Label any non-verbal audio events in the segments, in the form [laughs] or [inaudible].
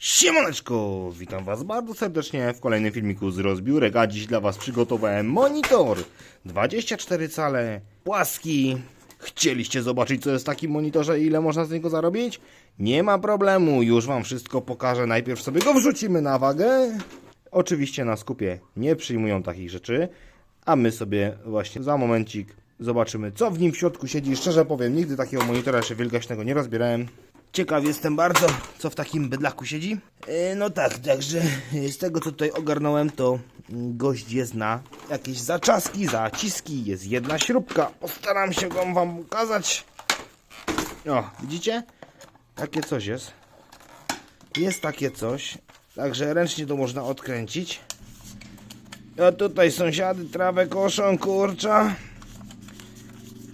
Siemaneczko, witam was bardzo serdecznie w kolejnym filmiku z rozbiórek, a dziś dla was przygotowałem monitor 24 cale, płaski. Chcieliście zobaczyć co jest w takim monitorze i ile można z niego zarobić? Nie ma problemu, już wam wszystko pokażę, najpierw sobie go wrzucimy na wagę. Oczywiście na skupie nie przyjmują takich rzeczy, a my sobie właśnie za momencik zobaczymy co w nim w środku siedzi. Szczerze powiem, nigdy takiego monitora jeszcze wielgaśnego nie rozbierałem. Ciekaw jestem bardzo, co w takim bydlaku siedzi. E, no tak, także z tego co tutaj ogarnąłem, to gość jest na jakieś zaczaski, zaciski, jest jedna śrubka. Postaram się go wam pokazać. O, widzicie? Takie coś jest. Jest takie coś, także ręcznie to można odkręcić. A tutaj sąsiady trawę koszą, kurcza.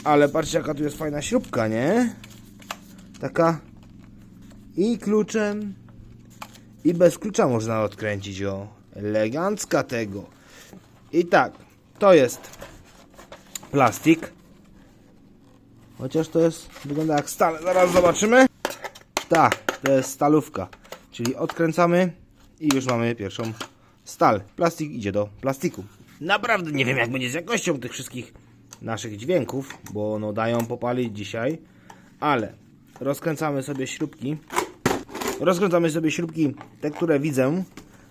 Ale patrzcie jaka tu jest fajna śrubka, nie? Taka i kluczem i bez klucza można odkręcić o. Elegancka tego. I tak to jest plastik. Chociaż to jest wygląda jak stal. Zaraz zobaczymy. Tak to jest stalówka. Czyli odkręcamy i już mamy pierwszą stal. Plastik idzie do plastiku. Naprawdę nie wiem jak będzie z jakością tych wszystkich naszych dźwięków bo no dają popalić dzisiaj ale rozkręcamy sobie śrubki Rozkręcamy sobie śrubki, te które widzę,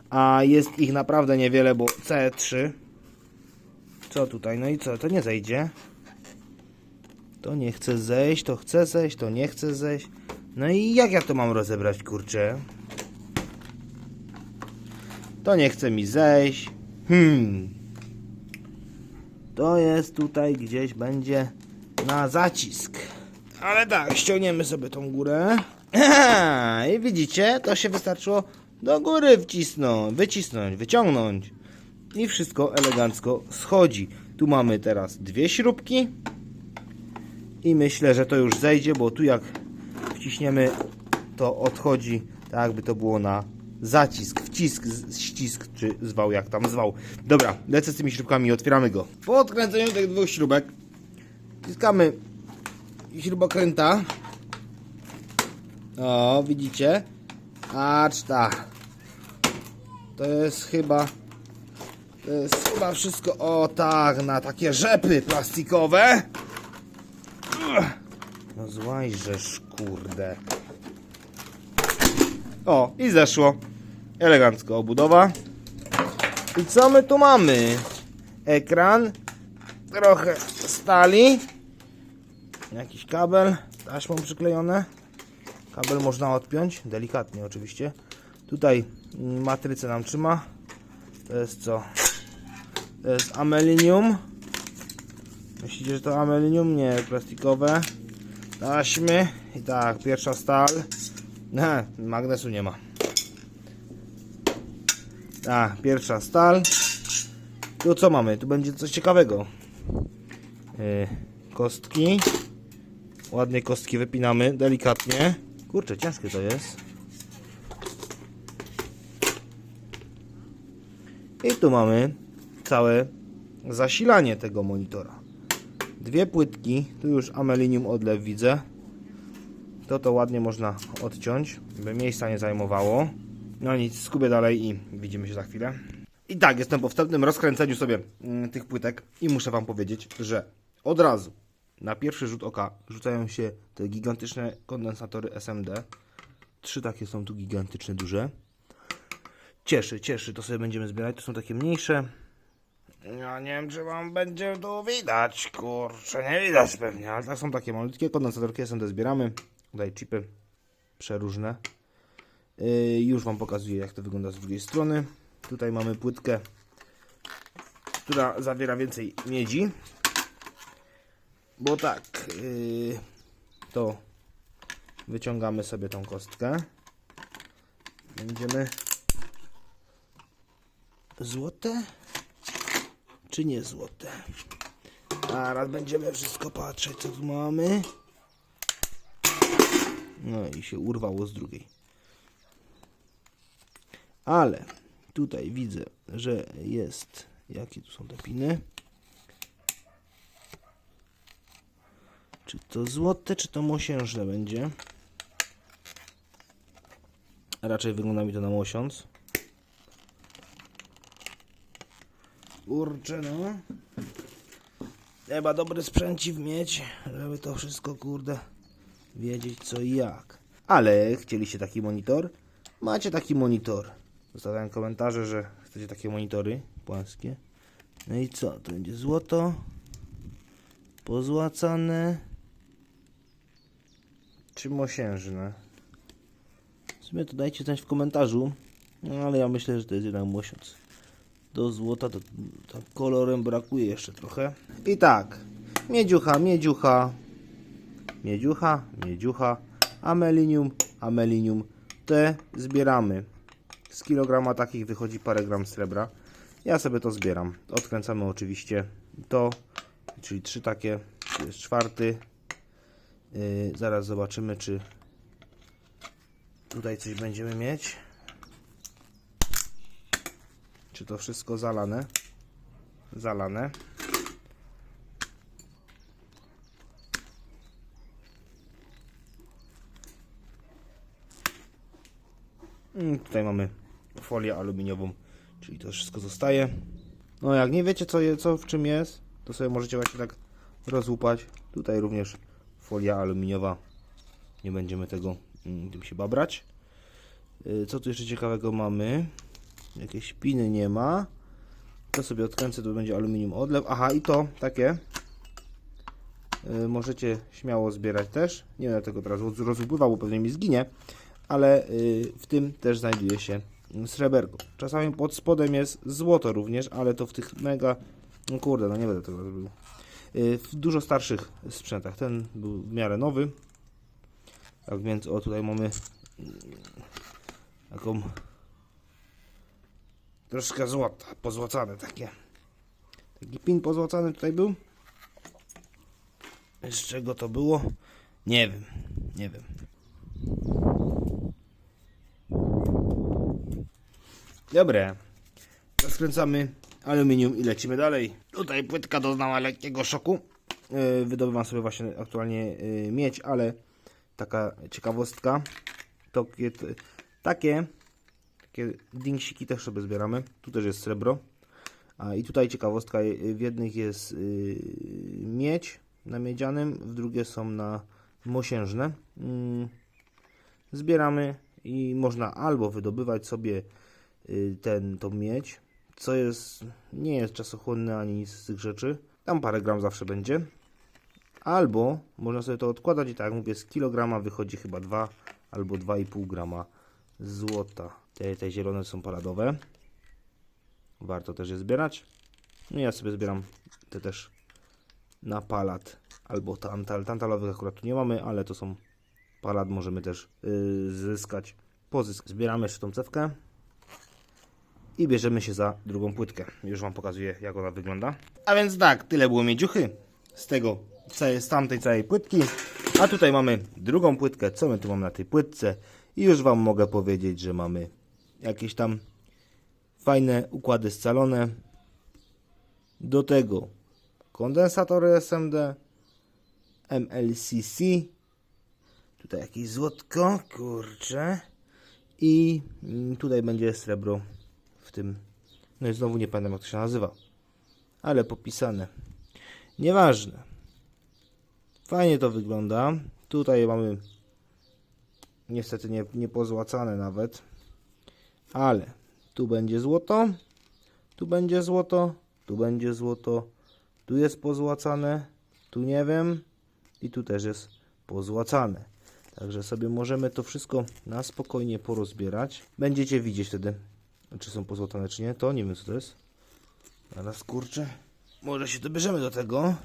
a jest ich naprawdę niewiele, bo C3. Co tutaj? No i co? To nie zejdzie. To nie chce zejść, to chce zejść, to nie chce zejść. No i jak ja to mam rozebrać, kurczę? To nie chce mi zejść. Hmm. To jest tutaj gdzieś będzie na zacisk. Ale tak, ściągniemy sobie tą górę. [laughs] I widzicie, to się wystarczyło do góry wcisnąć, wycisnąć, wyciągnąć. I wszystko elegancko schodzi. Tu mamy teraz dwie śrubki. I myślę, że to już zejdzie, bo tu jak wciśniemy, to odchodzi tak jakby to było na zacisk, wcisk, ścisk, czy zwał jak tam zwał. Dobra, lecę z tymi śrubkami i otwieramy go. Po odkręceniu tych dwóch śrubek wciskamy śrubokręta. O, widzicie? Acz tak. To jest chyba... To jest chyba wszystko... O tak, na takie rzepy plastikowe. No złajżesz, kurde. O, i zeszło. Elegancko obudowa. I co my tu mamy? Ekran. Trochę stali. Jakiś kabel. Taśmą przyklejone. Kabel można odpiąć, delikatnie oczywiście. Tutaj mm, matrycę nam trzyma. To jest co? To jest amelinium. Myślicie, że to amelinium? Nie, plastikowe. Taśmy. I tak, pierwsza stal. Nie, magnesu nie ma. Tak, pierwsza stal. Tu co mamy? Tu będzie coś ciekawego. Yy, kostki. Ładnie kostki wypinamy, delikatnie. Kurczę, ciężkie to jest. I tu mamy całe zasilanie tego monitora. Dwie płytki, tu już amelinium odlew widzę. To to ładnie można odciąć, by miejsca nie zajmowało. No nic, skubię dalej i widzimy się za chwilę. I tak, jestem po wstępnym rozkręceniu sobie mm, tych płytek i muszę Wam powiedzieć, że od razu na pierwszy rzut oka rzucają się te gigantyczne kondensatory SMD. Trzy takie są tu gigantyczne, duże. Cieszy, cieszy, to sobie będziemy zbierać. To są takie mniejsze. Ja nie wiem, czy wam będzie tu widać, kurczę, nie widać pewnie, ale tak są takie malutkie kondensatorki SMD zbieramy. Tutaj chipy przeróżne. Yy, już wam pokazuję, jak to wygląda z drugiej strony. Tutaj mamy płytkę, która zawiera więcej miedzi. Bo tak, yy, to wyciągamy sobie tą kostkę. Będziemy złote czy nie złote? Teraz będziemy wszystko patrzeć, co tu mamy. No i się urwało z drugiej. Ale tutaj widzę, że jest. Jakie tu są te piny? Czy to złote, czy to mosiężne będzie? Raczej wygląda mi to na mosiąc. Kurczę no. Trzeba dobry sprzęciw mieć, żeby to wszystko kurde wiedzieć co i jak. Ale chcieliście taki monitor? Macie taki monitor. Zostawiam komentarze, że chcecie takie monitory płaskie. No i co? To będzie złoto. Pozłacane. Czy mosiężne? W sumie to dajcie znać w komentarzu. No ale ja myślę, że to jest jednak mosiąc. Do złota to, to kolorem brakuje jeszcze trochę. I tak. Miedziucha, miedziucha. Miedziucha, miedziucha. Amelinium, amelinium. Te zbieramy. Z kilograma takich wychodzi parę gram srebra. Ja sobie to zbieram. Odkręcamy oczywiście to, czyli trzy takie. Tu jest czwarty. Yy, zaraz zobaczymy, czy tutaj coś będziemy mieć. Czy to wszystko zalane? Zalane. Mm, Tutaj mamy folię aluminiową, czyli to wszystko zostaje. No jak nie wiecie co, je, co w czym jest, to sobie możecie właśnie tak rozłupać. Tutaj również folia aluminiowa. Nie będziemy tego mm, tym się babrać. Y, Co tu jeszcze ciekawego mamy? Jakieś piny nie ma. To sobie odkręcę, to będzie aluminium odlew. Aha, i to takie. Y, Możecie śmiało zbierać też. Nie będę tego teraz roz- rozłupywał, bo pewnie mi zginie. Ale y, w tym też znajduje się sreberko. Czasami pod spodem jest złoto również, ale to w tych mega... No kurde, no nie będę tego robił. Y, W dużo starszych sprzętach. Ten był w miarę nowy. Tak więc, o tutaj mamy mm, taką troszkę złota, pozłacane takie. Taki pin pozłacany tutaj był. Z czego to było? Nie wiem, nie wiem. Dobre. Rozkręcamy aluminium i lecimy dalej. Tutaj płytka doznała lekkiego szoku. Yy, Wydobywam sobie właśnie aktualnie yy, miedź, ale taka ciekawostka. To, kie- takie takie dingsiki też sobie zbieramy. Tu też jest srebro. A i tutaj ciekawostka, y, w jednych jest miedź na miedzianym, w drugie są na mosiężne. Mm, zbieramy i można albo wydobywać sobie ten, tą miedź, co jest, nie jest czasochłonne ani nic z tych rzeczy. Tam parę gram zawsze będzie. Albo można sobie to odkładać i tak jak mówię, z kilograma wychodzi chyba 2 albo 2,5 grama złota. Te, te zielone są paradowe. Warto też je zbierać. No ja sobie zbieram te też na palat albo tantal. Tantalowych akurat tu nie mamy, ale to są palat możemy też yy, zyskać. Pozysk. Zbieramy jeszcze tą cewkę i bierzemy się za drugą płytkę. Już Wam pokazuję jak ona wygląda. A więc tak, tyle było miedziuchy z tego, z tamtej całej płytki. A tutaj mamy drugą płytkę. Co my tu mamy na tej płytce? I już Wam mogę powiedzieć, że mamy jakieś tam fajne układy scalone. Do tego kondensatory SMD, MLCC, tutaj jakieś złotko, kurczę. I mm, tutaj będzie srebro w tym. No i znowu nie pamiętam jak to się nazywa, ale popisane. Nieważne. Fajnie to wygląda. Tutaj mamy niestety nie, nie pozłacane nawet, ale tu będzie złoto, tu będzie złoto, tu będzie złoto, tu jest pozłacane, tu nie wiem i tu też jest pozłacane. Także sobie możemy to wszystko na spokojnie porozbierać. Będziecie widzieć wtedy, czy są pozłacane, czy nie. To nie wiem, co to jest. Zaraz kurczę. Może się dobierzemy do tego.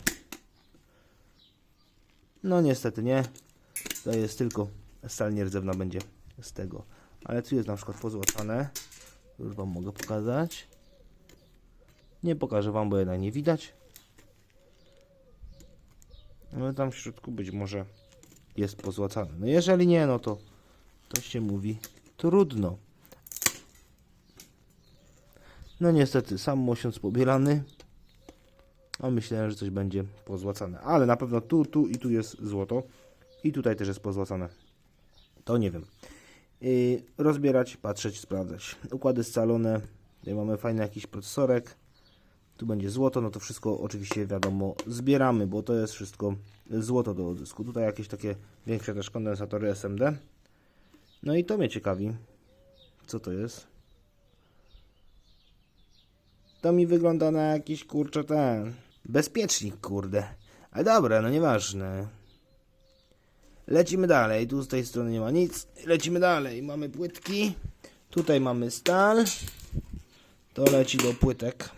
No niestety nie. To jest tylko stal nierdzewna będzie z tego. Ale tu jest na przykład pozłacane. Już Wam mogę pokazać. Nie pokażę Wam, bo jednak nie widać. Ale tam w środku być może jest pozłacane. No jeżeli nie, no to to się mówi trudno. No niestety, sam mosiąc pobielany. A myślałem, że coś będzie pozłacane. Ale na pewno tu, tu i tu jest złoto. I tutaj też jest pozłacane. To nie wiem. I rozbierać, patrzeć, sprawdzać. Układy scalone. Tutaj mamy fajny jakiś procesorek. Tu będzie złoto, no to wszystko oczywiście wiadomo zbieramy, bo to jest wszystko złoto do odzysku. Tutaj jakieś takie większe też kondensatory SMD. No i to mnie ciekawi. Co to jest? To mi wygląda na jakiś kurczę ten. Bezpiecznik, kurde. Ale dobra, no nieważne. Lecimy dalej. Tu z tej strony nie ma nic. Lecimy dalej. Mamy płytki. Tutaj mamy stal. To leci do płytek.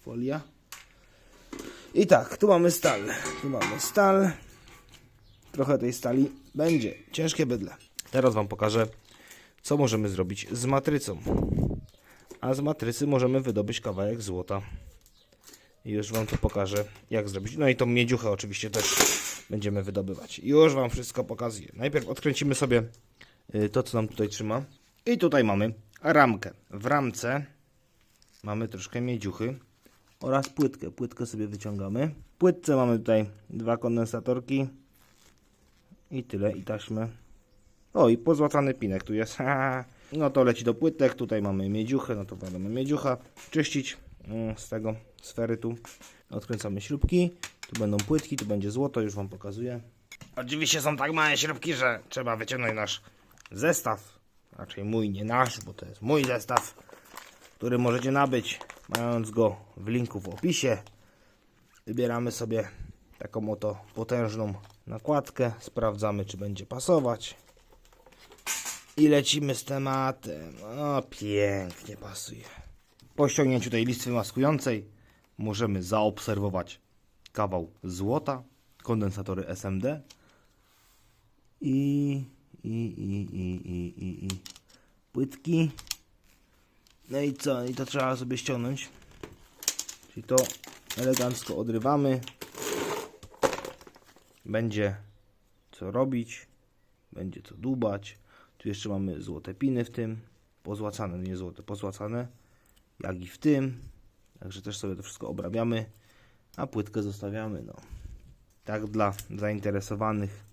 Folia. I tak, tu mamy stal. Tu mamy stal. Trochę tej stali będzie. Ciężkie bydle. Teraz Wam pokażę, co możemy zrobić z matrycą. A z matrycy możemy wydobyć kawałek złota. I już Wam to pokażę, jak zrobić. No i tą miedziuchę oczywiście też będziemy wydobywać. Już Wam wszystko pokazuję. Najpierw odkręcimy sobie y, to, co nam tutaj trzyma. I tutaj mamy ramkę. W ramce mamy troszkę miedziuchy oraz płytkę. Płytkę sobie wyciągamy. W płytce mamy tutaj dwa kondensatorki i tyle, i taśmę. O, i pozłacany pinek tu jest. [laughs] No to leci do płytek. Tutaj mamy miedziuchę, no to wiadomo, miedziucha. Czyścić mm, z tego sfery tu. Odkręcamy śrubki. Tu będą płytki, tu będzie złoto, już Wam pokazuję. Oczywiście są tak małe śrubki, że trzeba wyciągnąć nasz zestaw. Raczej mój, nie nasz, bo to jest mój zestaw, który możecie nabyć, mając go w linku w opisie. Wybieramy sobie taką oto potężną nakładkę. Sprawdzamy, czy będzie pasować. I lecimy z tematem. O, pięknie pasuje. Po ściągnięciu tej listwy maskującej możemy zaobserwować kawał złota, kondensatory SMD i, i, i, i, i, i, i płytki. No i co? I to trzeba sobie ściągnąć. Czyli to elegancko odrywamy. Będzie co robić. Będzie co dubać. Tu jeszcze mamy złote piny w tym. Pozłacane, nie złote, pozłacane. Jak i w tym. Także też sobie to wszystko obrabiamy. A płytkę zostawiamy. No. Tak dla zainteresowanych.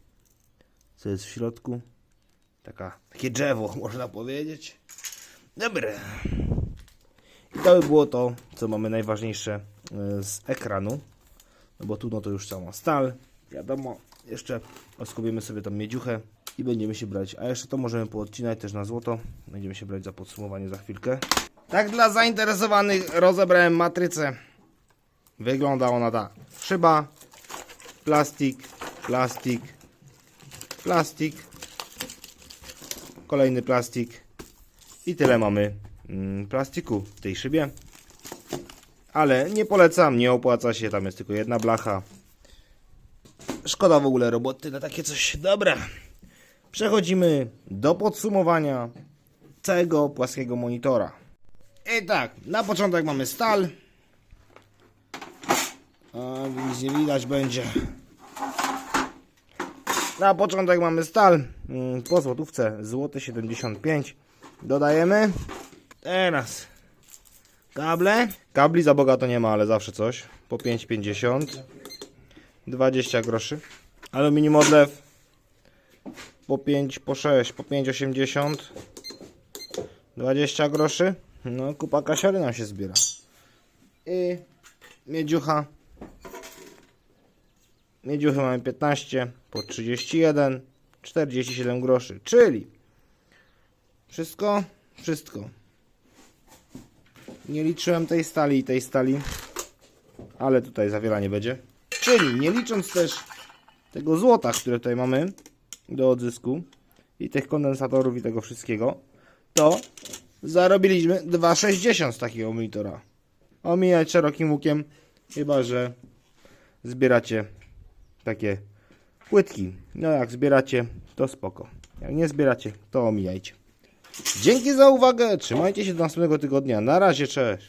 Co jest w środku. Taka, takie drzewo, [laughs] można powiedzieć. Dobre. I to by było to, co mamy najważniejsze e, z ekranu. No bo tu no to już cała stal. Wiadomo, jeszcze oskubimy sobie tą miedziuchę i będziemy się brać. A jeszcze to możemy poodcinać też na złoto. Będziemy się brać za podsumowanie za chwilkę. Tak dla zainteresowanych rozebrałem matrycę. Wygląda ona tak. Szyba, plastik, plastik, plastik, kolejny plastik i tyle mamy mm, plastiku w tej szybie. Ale nie polecam, nie opłaca się, tam jest tylko jedna blacha. Szkoda w ogóle roboty na takie coś. Dobra. Przechodzimy do podsumowania całego płaskiego monitora. I tak, na początek mamy stal. A, nic nie widać będzie. Na początek mamy stal. mm, Po złotówce, złoty 75. Dodajemy. Teraz kable. Kabli za bogato nie ma, ale zawsze coś. Po 5,50. 20 groszy. Aluminium odlew. Po 5, po 6, po 5,80. 20 groszy. No, kupa kasiary nam się zbiera. I miedziucha. Miedziuchy mamy 15 po 31, 47 groszy. Czyli wszystko, wszystko. Nie liczyłem tej stali i tej stali, ale tutaj za wiele nie będzie. Czyli nie licząc też tego złota, które tutaj mamy do odzysku i tych kondensatorów i tego wszystkiego, to zarobiliśmy 2,60 z takiego monitora. Omijać szerokim łukiem, chyba że zbieracie takie płytki. No jak zbieracie, to spoko. Jak nie zbieracie, to omijajcie. Dzięki za uwagę, trzymajcie się do następnego tygodnia. Na razie, cześć.